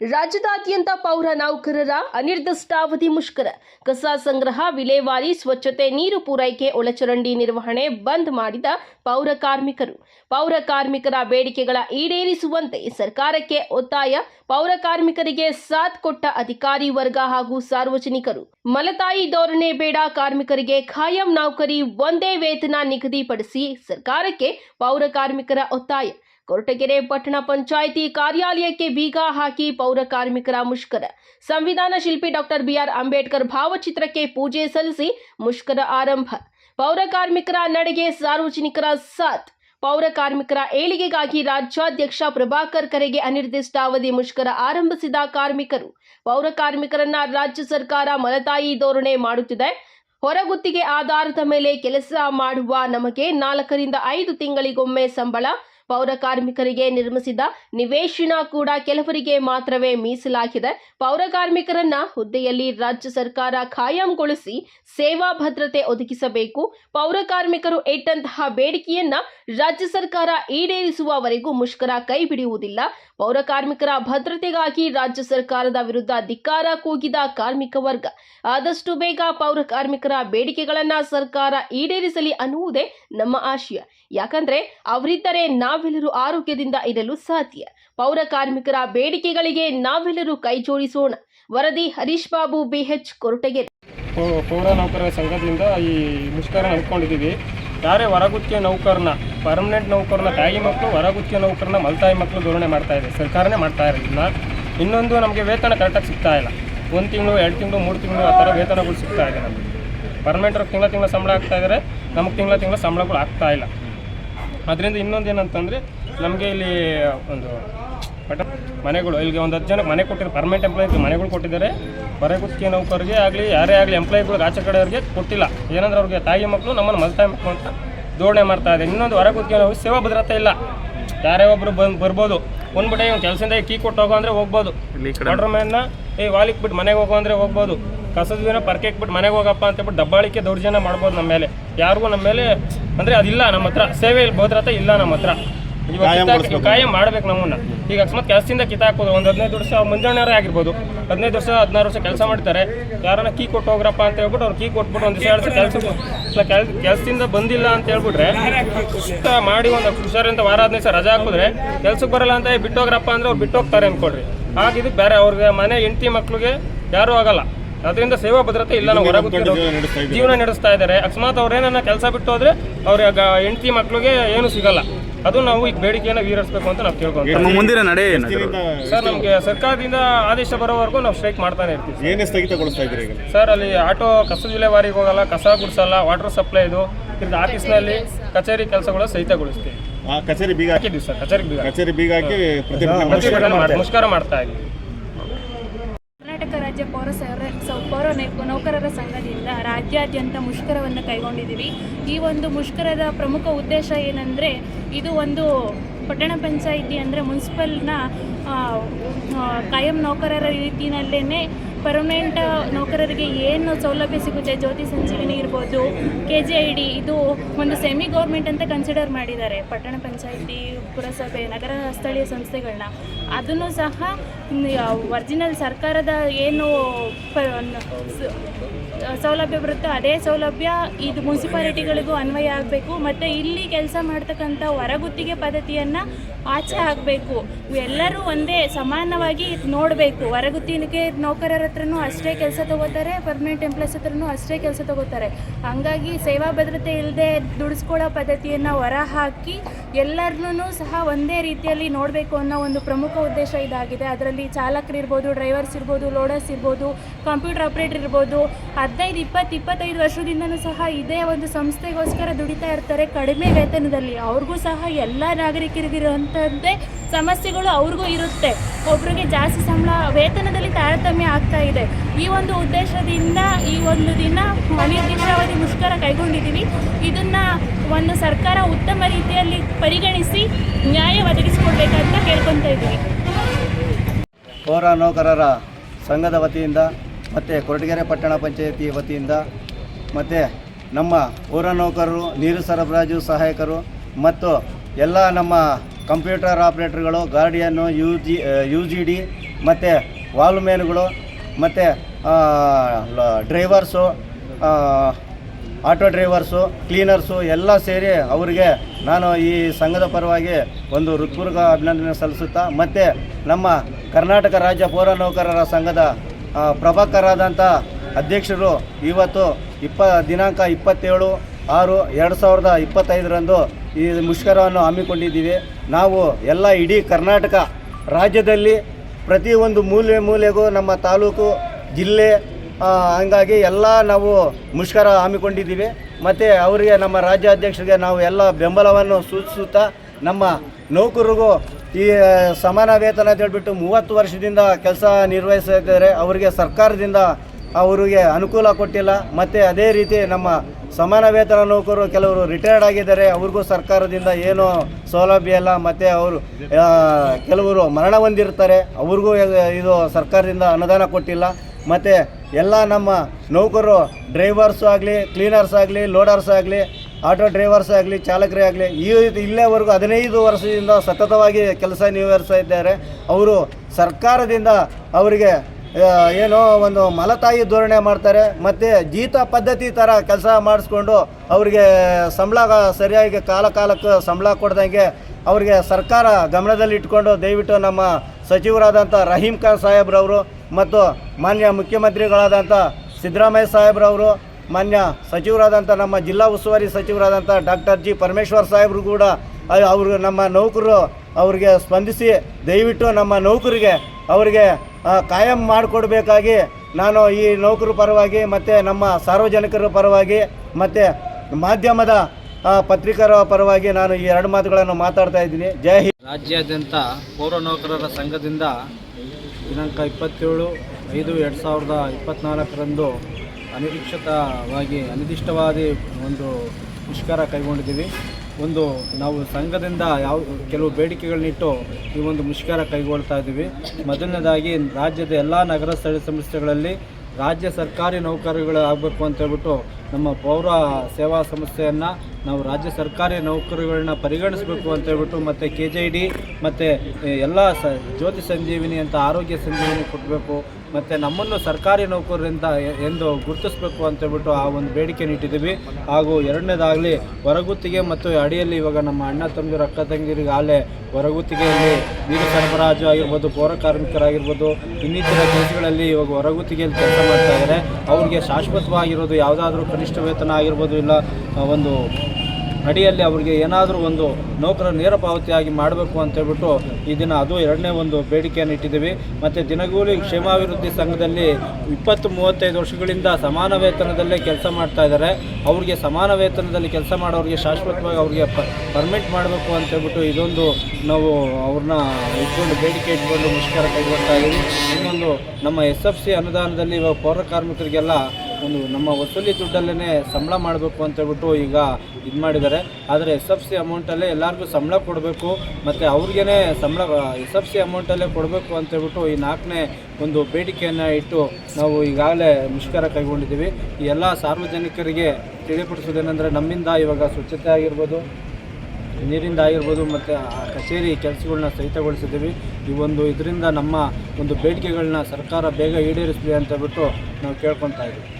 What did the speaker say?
ರಾಜ್ಯದಾದ್ಯಂತ ಪೌರ ನೌಕರರ ಅನಿರ್ದಿಷ್ಟಾವಧಿ ಮುಷ್ಕರ, ಕಸ ಸಂಗ್ರಹ, ವಿಲೇವಾರಿ, ಸ್ವಚ್ಛತೆ, ನೀರು ಪೂರೈಕೆ, ಒಳಚರಂಡಿ ನಿರ್ವಹಣೆ ಬಂದ್ ಮಾಡಿದ ಪೌರ ಕಾರ್ಮಿಕರು. ಪೌರ ಕಾರ್ಮಿಕರ ಬೇಡಿಕೆಗಳ ಈಡೇರಿಸುವಂತೆ ಸರ್ಕಾರಕ್ಕೆ ಒತ್ತಾಯ, ಪೌರ ಕಾರ್ಮಿಕರಿಗೆ ಸಾಥ್ ಕೊಟ್ಟ ಅಧಿಕಾರಿ ವರ್ಗ ಹಾಗೂ ಸಾರ್ವಜನಿಕರು. ಮಲತಾಯಿ ಧೋರಣೆ ಬೇಡ, ಕಾರ್ಮಿಕರಿಗೆ ಖಾಯಂ ನೌಕರಿ, ಒಂದೇ ವೇತನ ನಿಗದಿಪಡಿಸಿ ಸರ್ಕಾರಕ್ಕೆ ಪೌರ ಕಾರ್ಮಿಕರ ಒತ್ತಾಯ. ಕೊರಟಗೆರೆ ಪಟ್ಟಣ ಪಂಚಾಯಿತಿ ಕಾರ್ಯಾಲಯಕ್ಕೆ ಬೀಗ ಹಾಕಿ ಪೌರ ಕಾರ್ಮಿಕರ ಮುಷ್ಕರ. ಸಂವಿಧಾನ ಶಿಲ್ಪಿ ಡಾಕ್ಟರ್ ಬಿಆರ್ ಅಂಬೇಡ್ಕರ್ ಭಾವಚಿತ್ರಕ್ಕೆ ಪೂಜೆ ಸಲ್ಲಿಸಿ ಮುಷ್ಕರ ಆರಂಭ. ಪೌರ ಕಾರ್ಮಿಕರ ನಡೆಗೆ ಸಾರ್ವಜನಿಕರ ಸಾಥ್. ಪೌರ ಕಾರ್ಮಿಕರ ಏಳಿಗೆಗಾಗಿ ರಾಜ್ಯಾಧ್ಯಕ್ಷ ಪ್ರಭಾಕರ್ ಕರೆಗೆ ಅನಿರ್ದಿಷ್ಟಾವಧಿ ಮುಷ್ಕರ ಆರಂಭಿಸಿದ ಕಾರ್ಮಿಕರು. ಪೌರ ಕಾರ್ಮಿಕರನ್ನ ರಾಜ್ಯ ಸರ್ಕಾರ ಮಲತಾಯಿ ಧೋರಣೆ ಮಾಡುತ್ತಿದೆ. ಹೊರಗುತ್ತಿಗೆ ಆಧಾರದ ಮೇಲೆ ಕೆಲಸ ಮಾಡುವ ನಮಗೆ ನಾಲ್ಕರಿಂದ ಐದು ತಿಂಗಳಿಗೊಮ್ಮೆ ಸಂಬಳ. ಪೌರ ಕಾರ್ಮಿಕರಿಗೆ ನಿರ್ಮಿಸಿದ ನಿವೇಶನ ಕೂಡ ಕೆಲವರಿಗೆ ಮಾತ್ರವೇ ಮೀಸಲಾಗಿದೆ. ಪೌರ ಕಾರ್ಮಿಕರನ್ನ ಹುದ್ದೆಯಲ್ಲಿ ರಾಜ್ಯ ಸರ್ಕಾರ ಖಾಯಂಗೊಳಿಸಿ ಸೇವಾ ಭದ್ರತೆ ಒದಗಿಸಬೇಕು. ಪೌರ ಕಾರ್ಮಿಕರು ಇಟ್ಟಂತಹ ಬೇಡಿಕೆಯನ್ನ ರಾಜ್ಯ ಸರ್ಕಾರ ಈಡೇರಿಸುವವರೆಗೂ ಮುಷ್ಕರ ಕೈ ಬಿಡುವುದಿಲ್ಲ ಪೌರ ಕಾರ್ಮಿಕರ ಭದ್ರತೆಗಾಗಿ ರಾಜ್ಯ ಸರ್ಕಾರದ ವಿರುದ್ಧ ಧಿಕ್ಕಾರ ಕೂಗಿದ ಕಾರ್ಮಿಕ ವರ್ಗ. ಆದಷ್ಟು ಬೇಗ ಪೌರ ಕಾರ್ಮಿಕರ ಬೇಡಿಕೆಗಳನ್ನ ಸರ್ಕಾರ ಈಡೇರಿಸಲಿ ಅನ್ನುವುದೇ ನಮ್ಮ ಆಶಯ. ಯಾಕಂದ್ರೆ ಅವರಿದ್ದರೆ ನಾವೆಲ್ಲರೂ ಆರೋಗ್ಯದಿಂದ ಇರಲು ಸಾಧ್ಯ. ಪೌರ ಕಾರ್ಮಿಕರ ಬೇಡಿಕೆಗಳಿಗೆ ನಾವೆಲ್ಲರೂ ಕೈ ಜೋಡಿಸೋಣ. ವರದಿ ಹರೀಶ್ ಬಾಬು, ಬಿಎಚ್ ಕೊರಟಗೆರೆ. ಪೌರ ನೌಕರರ ಸಂಘದಿಂದ ಈ ಮುಷ್ಕರ ಹಮ್ಮಿಕೊಂಡಿದ್ದೀವಿ ಯಾರೇ ಹೊರಗುತ್ತಿಗೆ ನೌಕರನ ಪರ್ಮನೆಂಟ್ ನೌಕರನ, ತಾಯಿ ಮಕ್ಕಳು ಹೊರಗುತ್ತಿಗೆ ನೌಕರನ ಮಲ್ತಾಯಿ ಮಕ್ಕಳು ಧೋರಣೆ ಮಾಡ್ತಾ ಇದೆ. ಸರ್ಕಾರನೇ ಮಾಡ್ತಾ ಇರಲಿಲ್ಲ. ಇನ್ನೊಂದು ನಮಗೆ ವೇತನ ಕರೆಕ್ಟಾಗಿ ಸಿಗ್ತಾ ಇಲ್ಲ. ಒಂದು ತಿಂಗಳು, ಎರಡು ತಿಂಗಳು, ಮೂರು ತಿಂಗಳು ಆ ಥರ ವೇತನಗಳು ಸಿಗ್ತಾ ಇದೆ ನಮಗೆ. ಪರ್ಮನೆಂಟ್ ತಿಂಗಳ ತಿಂಗಳ ಸಂಬಳ ಆಗ್ತಾ ಇದ್ದಾರೆ ನಮಗೆ ತಿಂಗಳ ತಿಂಗಳ ಸಂಬಳಗಳು ಆಗ್ತಾ ಇಲ್ಲ. ಅದರಿಂದ ಇನ್ನೊಂದು ಏನಂತಂದರೆ ನಮಗೆ ಇಲ್ಲಿ ಒಂದು ಬಟ್ ಮನೆಗಳು ಇಲ್ಲಿಗೆ ಒಂದು ಹತ್ತು ಜನಕ್ಕೆ ಮನೆ ಕೊಟ್ಟಿದ್ದಾರೆ ಪರ್ಮನೆಂಟ್ ಎಂಪ್ಲಾಯ್ಗೆ ಮನೆಗಳು ಕೊಟ್ಟಿದ್ದಾರೆ. ಹೊರಗುತ್ತಿಗೆ ನೌಕರಿಗೆ ಆಗಲಿ ಯಾರೇ ಆಗಲಿ ಎಂಪ್ಲಾಯ್ಗಳಿಗೆ ಆಚೆ ಕಡೆಯವ್ರಿಗೆ ಕೊಟ್ಟಿಲ್ಲ. ಏನಂದ್ರೆ ಅವ್ರಿಗೆ ತಾಯಿ ಮಕ್ಕಳು ನಮ್ಮನ್ನು ಮಲ್ತಾಯಿ ಮಕ್ಕಳು ಅಂತ ಜೋಡಣೆ ಮಾಡ್ತಾ ಇದೆ. ಇನ್ನೊಂದು ಹೊರಗುತ್ತಿಗೆ ನಾವು ಸೇವಾ ಭದ್ರತೆ ಇಲ್ಲ. ಯಾರೇ ಒಬ್ಬರು ಬಂದು ಬರ್ಬೋದು. ಒಂದ್ಬಿಟ್ಟೆ ಇವ್ನು ಕೆಲಸದಿಂದ ಕೀ ಕೊಟ್ಟು ಹೋಗೋ ಅಂದರೆ ಹೋಗ್ಬೋದು. ವಾಟರ್ ಮ್ಯಾನ್ನ ಏ ವಾಲಿಕ್ ಬಿಟ್ಟು ಮನೆಗೆ ಹೋಗೋ ಅಂದರೆ ಹೋಗ್ಬೋದು. ಕಸದ ದಿನ ಪರ್ಕೆಕ್ ಬಿಟ್ಟು ಮನೆಗೆ ಹೋಗಪ್ಪ ಅಂತ ಬಿಟ್ಟು ದಬ್ಬಾಳಿಕೆ ದೌರ್ಜನ್ಯ ಮಾಡ್ಬೋದು ನಮ್ಮ ಮೇಲೆ. ಯಾರಿಗೂ ನಮ್ಮ ಮೇಲೆ ಅಂದರೆ ಅದಿಲ್ಲ ನಮ್ಮ ಹತ್ರ ಸೇವೆ ಇಲ್ಲಿ ಭದ್ರತೆ ಇಲ್ಲ ನಮ್ಮ ಹತ್ರ. ಇವಾಗ ಕಿತ್ತಾಕಿ- ಕಾಯಂ ಮಾಡ್ಬೇಕು ನಮ್ಮನ್ನ. ಈಗ ಅಕಸ್ಮಾತ್ ಕೆಲಸದಿಂದ ಕಿತ್ತಾಕೋದು ಒಂದು ಹದಿನೈದು ವರ್ಷ ಮುಂಜಾನೆ ಆಗಿರ್ಬೋದು. ಹದಿನೈದು ವರ್ಷ ಹದಿನಾರು ವರ್ಷ ಕೆಲಸ ಮಾಡ್ತಾರೆ. ಯಾರನ್ನ ಕೀ ಕೊಟ್ಟು ಹೋಗ್ರಪ್ಪ ಅಂತ ಹೇಳ್ಬಿಟ್ಟು ಅವ್ರು ಕೀ ಕೊಟ್ಬಿಟ್ಟು ಒಂದು ದಿವಸ ಕೆಲಸ ಕೆಲಸದಿಂದ ಬಂದಿಲ್ಲ ಅಂತ ಹೇಳ್ಬಿಟ್ರೆ ಸುತ್ತ ಮಾಡಿ ಒಂದು ಹುಷಾರಿಂದ ವಾರ ಹದಿನೈದು ರಜಾ ಹಾಕಿದ್ರೆ ಕೆಲ್ಸಕ್ಕೆ ಬರಲ್ಲ ಅಂತ ಹೇಳಿ ಬಿಟ್ಟು ಹೋಗ್ರಪ್ಪ ಅಂದ್ರೆ ಅವ್ರು ಬಿಟ್ಟು ಹೋಗ್ತಾರೆ ಅನ್ಕೊಡ್ರಿ ಹಾಗಿದ್ದು ಬೇರೆ ಅವ್ರಿಗೆ ಮನೆ ಹೆಂಡತಿ ಮಕ್ಳಿಗೆ ಯಾರೂ ಆಗಲ್ಲ. ಅದರಿಂದ ಸೇವಾ ಭದ್ರತೆ ಇಲ್ಲ ನಾವು ಹೊರಗುತ್ತಿದ್ದು ಜೀವನ ನಡೆಸ್ತಾ ಇದ್ದಾರೆ. ಅಕಸ್ಮಾತ್ ಅವ್ರೇನ ಕೆಲಸ ಬಿಟ್ಟು ಹೋದ್ರೆ ಅವ್ರ ಹೆಂಡತಿ ಮಕ್ಳಿಗೆ ಏನು ಸಿಗಲ್ಲ. ಅದು ನಾವು ಈಗ ಬೇಡಿಕೆಯನ್ನು ಈಡೇರಿಸಬೇಕು ಅಂತ ನಾವು ಕೇಳ್ಕೊಂತೀವಿ ಮುಂದಿನ ನಡೆ ಸರ್ ನಮಗೆ ಸರ್ಕಾರದಿಂದ ಆದೇಶ ಬರೋವರೆಗೂ ನಾವು ಸ್ಟ್ರೈಕ್ ಮಾಡ್ತಾನೆ ಇರ್ತೀವಿ ಏನೇ ಸ್ಥಗಿತಗೊಳಿಸ್ತಾ ಇದ್ದೀರಿ ಈಗ? ಸರ್ ಅಲ್ಲಿ ಆಟೋ ಕಸ ವಿಲೇವಾರಿಗೆ ಹೋಗಲ್ಲ ಕಸ ಗುಡಿಸಲ್ಲ ವಾಟರ್ ಸಪ್ಲೈ ಇದು. ಆಫೀಸ್ನಲ್ಲಿ ಕಚೇರಿ ಕೆಲಸಗಳು ಸಹಿತಗೊಳಿಸ್ತೀವಿ. ಆ ಕಚೇರಿ ಬೀಗ ಹಾಕಿ ಹಾಕಿದ್ದೀವಿ ಸರ್ ಕಚೇರಿ ಬೀಗ ಕಚೇರಿ ಬೀಗ ಹಾಕಿ ಪ್ರತಿಭಟನೆ ಪ್ರತಿಭಟನೆ ಮಾಡಿ- ಮಾಡ್ತಾ ಇದ್ದೀವಿ. ರಾಜ್ಯ ಪೌರ ಪೌರ ನೌಕರರ ಸಂಘದಿಂದ ರಾಜ್ಯಾದ್ಯಂತ ಮುಷ್ಕರವನ್ನು ಕೈಗೊಂಡಿದ್ದೀವಿ. ಈ ಒಂದು ಮುಷ್ಕರದ ಪ್ರಮುಖ ಉದ್ದೇಶ ಏನಂದರೆ, ಇದು ಒಂದು ಪಟ್ಟಣ ಪಂಚಾಯಿತಿ ಅಂದರೆ ಮುನ್ಸಿಪಲ್ನ ಕಾಯಂ ನೌಕರರ ರೀತಿಯಲ್ಲೇ ಪರ್ಮನೆಂಟ್ ನೌಕರರಿಗೆ ಏನು ಸೌಲಭ್ಯ ಸಿಗುತ್ತೆ, ಜ್ಯೋತಿ ಸಂಜೀವಿನಿ ಇರ್ಬೋದು ಕೆ ಜಿ ಐ ಡಿ ಇದು ಒಂದು ಸೆಮಿ ಗೌರ್ಮೆಂಟ್ ಅಂತ ಕನ್ಸಿಡರ್ ಮಾಡಿದ್ದಾರೆ. ಪಟ್ಟಣ ಪಂಚಾಯಿತಿ, ಪುರಸಭೆ, ನಗರ ಸ್ಥಳೀಯ ಸಂಸ್ಥೆಗಳನ್ನ ಅದನ್ನು ಸಹ ಒರಿಜಿನಲ್ ಸರ್ಕಾರದ ಏನು ಸೌಲಭ್ಯ ಬರುತ್ತೋ. ಅದೇ ಸೌಲಭ್ಯ ಇದು ಮುನ್ಸಿಪಾಲಿಟಿಗಳಿಗೂ ಅನ್ವಯ ಆಗಬೇಕು. ಮತ್ತು ಇಲ್ಲಿ ಕೆಲಸ ಮಾಡ್ತಕ್ಕಂಥ ಹೊರಗುತ್ತಿಗೆ ಪದ್ಧತಿಯನ್ನು ಆಚೆ ಆಗಬೇಕು ಎಲ್ಲರೂ ಒಂದೇ ಸಮಾನವಾಗಿ ನೋಡಬೇಕು. ಹೊರಗುತ್ತಿಗೆ ನೌಕರರ ಹತ್ರನೂ ಅಷ್ಟೇ ಕೆಲಸ ತಗೋತಾರೆ. ಪರ್ಮನೆಂಟ್ ಎಂಪ್ಲಾಯ್ಸ್ ಹತ್ರನೂ ಅಷ್ಟೇ ಕೆಲಸ ತಗೋತಾರೆ. ಹಂಗಾಗಿ ಸೇವಾ ಭದ್ರತೆ ಇಲ್ಲದೆ ದುಡಿಸ್ಕೊಳ್ಳೋ ಪದ್ಧತಿಯನ್ನು ಹೊರಹಾಕಿ ಎಲ್ಲರನ್ನೂ ಸಹ ಒಂದೇ ರೀತಿಯಲ್ಲಿ ನೋಡಬೇಕು ಅನ್ನೋ ಒಂದು ಪ್ರಮುಖ ಉದ್ದೇಶ ಇದಾಗಿದೆ. ಅದರಲ್ಲಿ ಚಾಲಕರು ಡ್ರೈವರ್ಸ್ ಇರ್ಬೋದು, ಲೋಡರ್ಸ್ ಇರ್ಬೋದು, ಕಂಪ್ಯೂಟರ್ ಆಪ್ರೇಟರ್ ಇರ್ಬೋದು, ಹದಿನೈದು, ಇಪ್ಪತ್ತು, ಇಪ್ಪತ್ತೈದು ವರ್ಷದಿಂದನೂ ಸಹ ಇದೇ ಒಂದು ಸಂಸ್ಥೆಗೋಸ್ಕರ ದುಡಿತಾ ಇರ್ತಾರೆ. ಕಡಿಮೆ ವೇತನದಲ್ಲಿ ಅವ್ರಿಗೂ ಸಹ ಎಲ್ಲ ನಾಗರಿಕರಿಗಿರುವಂಥದ್ದೇ ಸಮಸ್ಯೆಗಳು ಅವ್ರಿಗೂ ಇರುತ್ತೆ. ಒಬ್ರಿಗೆ ಜಾಸ್ತಿ ಸಂಬಳ, ವೇತನದಲ್ಲಿ ತಾರತಮ್ಯ ಆಗ್ತಾ ಇದೆ. ಈ ಒಂದು ಉದ್ದೇಶದಿಂದ ಈ ಒಂದು ದಿನ ಅನಿರ್ದಿಷ್ಟಾವಧಿ ಮುಷ್ಕರ ಕೈಗೊಂಡಿದ್ದೀವಿ. ಇದನ್ನು ಒಂದು ಸರ್ಕಾರ ಉತ್ತಮ ರೀತಿಯಲ್ಲಿ ಪರಿಗಣಿಸಿ ನ್ಯಾಯ ಒದಗಿಸಿಕೊಡ್ಬೇಕಂತ ಕೇಳ್ಕೊತಾ ಇದ್ದೀವಿ. ಪೌರ ನೌಕರರ ಸಂಘದ ವತಿಯಿಂದ ಮತ್ತು ಕೊರಟಗೆರೆ ಪಟ್ಟಣ ಪಂಚಾಯತಿ ವತಿಯಿಂದ ಮತ್ತು ನಮ್ಮ ಪೌರ ನೌಕರರು, ನೀರು ಸರಬರಾಜು ಸಹಾಯಕರು ಮತ್ತು ಎಲ್ಲ ನಮ್ಮ ಕಂಪ್ಯೂಟರ್ ಆಪ್ರೇಟರ್ಗಳು ಗಾರ್ಡಿಯನ್ನು U G U G D ಮತ್ತು ವಾಲ್ಮೇನ್ಗಳು ಮತ್ತು ಡ್ರೈವರ್ಸು ಆಟೋ ಡ್ರೈವರ್ಸು, ಕ್ಲೀನರ್ಸು ಎಲ್ಲ ಸೇರಿ ಅವರಿಗೆ ನಾನು ಈ ಸಂಘದ ಪರವಾಗಿ ಒಂದು ಹೃತ್ಪೂರ್ವಕ ಅಭಿನಂದನೆ ಸಲ್ಲಿಸುತ್ತಾ, ಮತ್ತು ನಮ್ಮ ಕರ್ನಾಟಕ ರಾಜ್ಯ ಪೌರ ನೌಕರರ ಸಂಘದ ಪ್ರಭಾಕರಾದಂಥ ಅಧ್ಯಕ್ಷರು ಇವತ್ತು ಇಪ್ಪ, ದಿನಾಂಕ ಇಪ್ಪತ್ತೇಳು ಆರು ಎರಡು ಸಾವಿರದ ಇಪ್ಪತ್ತೈದರಂದು ಈ ಮುಷ್ಕರವನ್ನು ಹಮ್ಮಿಕೊಂಡಿದ್ದೀವಿ. ನಾವು ಎಲ್ಲ ಇಡೀ ಕರ್ನಾಟಕ ರಾಜ್ಯದಲ್ಲಿ ಪ್ರತಿಯೊಂದು ಮೂಲೆ ಮೂಲೆಗೂ ನಮ್ಮ ತಾಲೂಕು, ಜಿಲ್ಲೆ ಹಂಗಾಗಿ ಎಲ್ಲ ನಾವು ಮುಷ್ಕರ ಹಮ್ಮಿಕೊಂಡಿದ್ದೀವಿ ಮತ್ತು ಅವರಿಗೆ ನಮ್ಮ ರಾಜ್ಯಾಧ್ಯಕ್ಷರಿಗೆ ನಾವು ಎಲ್ಲ ಬೆಂಬಲವನ್ನು ಸೂಚಿಸುತ್ತಾ ನಮ್ಮ ನೌಕರರಿಗೂ ಈ ಸಮಾನ ವೇತನ ಅಂತ ಹೇಳಿಬಿಟ್ಟು ಮೂವತ್ತು ವರ್ಷದಿಂದ ಕೆಲಸ ನಿರ್ವಹಿಸಿದ್ದಾರೆ. ಅವರಿಗೆ ಸರ್ಕಾರದಿಂದ ಅವರಿಗೆ ಅನುಕೂಲ ಕೊಟ್ಟಿಲ್ಲ. ಮತ್ತು ಅದೇ ರೀತಿ ನಮ್ಮ ಸಮಾನ ವೇತನ ನೌಕರರು ಕೆಲವರು ರಿಟೈರ್ಡ್ ಆಗಿದ್ದಾರೆ. ಅವ್ರಿಗೂ ಸರ್ಕಾರದಿಂದ ಏನೂ ಸೌಲಭ್ಯ ಇಲ್ಲ. ಮತ್ತು ಅವರು ಕೆಲವರು ಮರಣ ಹೊಂದಿರ್ತಾರೆ. ಅವ್ರಿಗೂ ಇದು ಸರ್ಕಾರದಿಂದ ಅನುದಾನ ಕೊಟ್ಟಿಲ್ಲ. ಮತ್ತು ಎಲ್ಲ ನಮ್ಮ ನೌಕರರು ಡ್ರೈವರ್ಸ್ ಆಗಲಿ ಕ್ಲೀನರ್ಸ್ ಆಗಲಿ ಲೋಡರ್ಸ್ ಆಗಲಿ ಆಟೋ ಡ್ರೈವರ್ಸ್ ಆಗಲಿ, ಚಾಲಕರೇ ಆಗಲಿ, ಈ ಇಲ್ಲೇವರೆಗೂ ಹದಿನೈದು ವರ್ಷದಿಂದ ಸತತವಾಗಿ ಕೆಲಸ ನಿರ್ವಹಿಸ್ತಾ ಇದ್ದಾರೆ. ಅವರು ಸರ್ಕಾರದಿಂದ ಅವರಿಗೆ ಏನು ಒಂದು ಮಲತಾಯಿ ಧೋರಣೆ ಮಾಡ್ತಾರೆ, ಮತ್ತು ಜೀತ ಪದ್ಧತಿ ಥರ ಕೆಲಸ ಮಾಡಿಸ್ಕೊಂಡು ಅವರಿಗೆ ಸಂಬಳ ಸರಿಯಾಗಿ ಕಾಲ ಕಾಲಕ್ಕೆ ಸಂಬಳ ಕೊಡ್ದಂಗೆ ಅವರಿಗೆ ಸರ್ಕಾರ ಗಮನದಲ್ಲಿ ಇಟ್ಕೊಂಡು ದಯವಿಟ್ಟು ನಮ್ಮ ಸಚಿವರಾದಂಥ ರಹೀಂ ಖಾನ್ ಸಾಹೇಬ್ರವರು ಮತ್ತು ಮಾನ್ಯ ಮುಖ್ಯಮಂತ್ರಿಗಳಾದಂಥ ಸಿದ್ದರಾಮಯ್ಯ ಸಾಹೇಬ್ರವರು, ಮಾನ್ಯ ಸಚಿವರಾದಂಥ ನಮ್ಮ ಜಿಲ್ಲಾ ಉಸ್ತುವಾರಿ ಸಚಿವರಾದಂಥ ಡಾಕ್ಟರ್ ಜಿ ಪರಮೇಶ್ವರ್ ಸಾಹೇಬ್ರು ಕೂಡ ಅವರು ನಮ್ಮ ನೌಕರರು ಅವರಿಗೆ ಸ್ಪಂದಿಸಿ ದಯವಿಟ್ಟು ನಮ್ಮ ನೌಕರಿಗೆ ಅವರಿಗೆ ಕಾಯಂ ಮಾಡಿಕೊಡ್ಬೇಕಾಗಿ ನಾನು ಈ ನೌಕರ ಪರವಾಗಿ ಮತ್ತು ನಮ್ಮ ಸಾರ್ವಜನಿಕರ ಪರವಾಗಿ ಮತ್ತು ಮಾಧ್ಯಮದ ಪತ್ರಿಕರ ಪರವಾಗಿ ನಾನು ಈ ಎರಡು ಮಾತುಗಳನ್ನು ಮಾತಾಡ್ತಾ ಇದ್ದೀನಿ. ಜೈ ರಾಜ್ಯಾದ್ಯಂತ ಪೌರ ನೌಕರರ ಸಂಘದಿಂದ ದಿನಾಂಕ ಇಪ್ಪತ್ತೇಳು ಐದು ಎರಡು ಸಾವಿರದ ಇಪ್ಪತ್ತ್ನಾಲ್ಕರಂದು ಅನಿರೀಕ್ಷಿತವಾಗಿ, ಅನಿರ್ದಿಷ್ಟವಾದಿ ಒಂದು ಮುಷ್ಕರ ಕೈಗೊಂಡಿದ್ದೀವಿ. ಒಂದು ನಾವು ಸಂಘದಿಂದ ಯಾವ, ಕೆಲವು ಬೇಡಿಕೆಗಳನ್ನಿಟ್ಟು ಈ ಒಂದು ಮುಷ್ಕರ ಕೈಗೊಳ್ತಾ ಇದ್ದೀವಿ. ಮೊದಲನೇದಾಗಿ, ರಾಜ್ಯದ ಎಲ್ಲ ನಗರ ಸ್ಥಳೀಯ ಸಂಸ್ಥೆಗಳಲ್ಲಿ ರಾಜ್ಯ ಸರ್ಕಾರಿ ನೌಕರಿಗಳಾಗಬೇಕು ಆಗಬೇಕು ಅಂತ ಹೇಳ್ಬಿಟ್ಟು ನಮ್ಮ ಪೌರ ಸೇವಾ ಸಂಸ್ಥೆಯನ್ನು ನಾವು ರಾಜ್ಯ ಸರ್ಕಾರಿ ನೌಕರಿಗಳನ್ನ ಪರಿಗಣಿಸಬೇಕು ಅಂತ ಹೇಳ್ಬಿಟ್ಟು ಮತ್ತು ಕೆ ಜೆ ಡಿ ಮತ್ತು ಎಲ್ಲ ಸ ಜ್ಯೋತಿ ಸಂಜೀವಿನಿ ಅಂತ ಆರೋಗ್ಯ ಸಂಜೀವಿನಿ ಕೊಡಬೇಕು ಮತ್ತು ನಮ್ಮನ್ನು ಸರ್ಕಾರಿ ನೌಕರರಿಂದ ಎಂದು ಗುರುತಿಸಬೇಕು ಅಂತ ಹೇಳ್ಬಿಟ್ಟು ಆ ಒಂದು ಬೇಡಿಕೆ ಇಟ್ಟಿದ್ದೀವಿ. ಹಾಗೂ ಎರಡನೇದಾಗಲಿ ಹೊರಗುತ್ತಿಗೆ ಮತ್ತು ಅಡಿಯಲ್ಲಿ ಇವಾಗ ನಮ್ಮ ಅಣ್ಣ ತಂಗಿರು ಅಕ್ಕ ತಂಗಿರಿಗೆ ಆಲೆ ಹೊರಗುತ್ತಿಗೆಯಲ್ಲಿ ನೀರು ಸರಬರಾಜು ಆಗಿರ್ಬೋದು, ಪೌರ ಕಾರ್ಮಿಕರಾಗಿರ್ಬೋದು, ಇನ್ನಿತರ ಕೆಲಸಗಳಲ್ಲಿ ಇವಾಗ ಹೊರಗುತ್ತಿಗೆಯಲ್ಲಿ ಕೆಲಸ ಮಾಡ್ತಾ ಇದ್ದಾರೆ. ಅವ್ರಿಗೆ ಶಾಶ್ವತವಾಗಿರೋದು ಯಾವುದಾದ್ರೂ ಕನಿಷ್ಠ ವೇತನ ಆಗಿರ್ಬೋದು ಇಲ್ಲ ಒಂದು ಅಡಿಯಲ್ಲಿ ಅವರಿಗೆ ಏನಾದರೂ ಒಂದು ನೌಕರ ನೇರ ಪಾವತಿಯಾಗಿ ಮಾಡಬೇಕು ಅಂತ ಹೇಳ್ಬಿಟ್ಟು ಈ ದಿನ ಅದು ಎರಡನೇ ಒಂದು ಬೇಡಿಕೆಯನ್ನು ಇಟ್ಟಿದ್ದೀವಿ. ಮತ್ತು ದಿನಗೂಲಿ ಕ್ಷೇಮಾಭಿವೃದ್ಧಿ ಸಂಘದಲ್ಲಿ ಇಪ್ಪತ್ತು ಮೂವತ್ತೈದು ವರ್ಷಗಳಿಂದ ಸಮಾನ ವೇತನದಲ್ಲೇ ಕೆಲಸ ಮಾಡ್ತಾ ಇದ್ದಾರೆ. ಅವರಿಗೆ ಸಮಾನ ವೇತನದಲ್ಲಿ ಕೆಲಸ ಮಾಡೋರಿಗೆ ಶಾಶ್ವತವಾಗಿ ಅವರಿಗೆ ಪರ್ಮಿಟ್ ಮಾಡಬೇಕು ಅಂತ ಹೇಳ್ಬಿಟ್ಟು ಇದೊಂದು ನಾವು ಅವ್ರನ್ನ ಇಟ್ಕೊಂಡು ಬೇಡಿಕೆ ಇಟ್ಕೊಂಡು ಮುಷ್ಕರ ಕೈಗೊಳ್ತಾ ಇದ್ದೀವಿ. ಇನ್ನೊಂದು ನಮ್ಮ ಎಸ್ ಎಫ್ ಸಿ ಅನುದಾನದಲ್ಲಿ ಇವಾಗ ಪೌರ ಕಾರ್ಮಿಕರಿಗೆಲ್ಲ ಒಂದು ನಮ್ಮ ವಸೂಲಿ ದುಡ್ಡಲ್ಲೇ ಸಂಬಳ ಮಾಡಬೇಕು ಅಂತ ಹೇಳ್ಬಿಟ್ಟು ಈಗ ಇದು ಮಾಡಿದ್ದಾರೆ. ಆದರೆ ಎಸ್ ಎಫ್ ಸಿ ಅಮೌಂಟಲ್ಲೇ ಎಲ್ಲರಿಗೂ ಸಂಬಳ ಕೊಡಬೇಕು, ಮತ್ತು ಅವ್ರಿಗೇ ಸಂಬಳ, ಎಸ್ ಎಫ್ ಸಿ ಅಮೌಂಟಲ್ಲೇ ಕೊಡಬೇಕು ಅಂತ ಹೇಳ್ಬಿಟ್ಟು ಈ ನಾಲ್ಕನೇ ಒಂದು ಬೇಡಿಕೆಯನ್ನು ಇಟ್ಟು ನಾವು ಈಗಾಗಲೇ ಮುಷ್ಕರ ಕೈಗೊಂಡಿದ್ದೀವಿ. ಈ ಎಲ್ಲ ಸಾರ್ವಜನಿಕರಿಗೆ ತಿಳಿಪಡಿಸೋದೇನೆಂದರೆ ನಮ್ಮಿಂದ ಇವಾಗ ಸ್ವಚ್ಛತೆ ಆಗಿರ್ಬೋದು, ನೀರಿಂದ ಆಗಿರ್ಬೋದು, ಮತ್ತು ಆ ಕಚೇರಿ ಕೆಲಸಗಳನ್ನ ಸ್ಥಗಿತಗೊಳಿಸಿದ್ದೀವಿ ಈ ಒಂದು ಇದರಿಂದ ನಮ್ಮ ಒಂದು ಬೇಡಿಕೆಗಳನ್ನ ಸರ್ಕಾರ ಬೇಗ ಈಡೇರಿಸಲಿ ಅಂತ ಹೇಳ್ಬಿಟ್ಟು ನಾವು ಕೇಳ್ಕೊತಾ ಇದ್ದೀವಿ.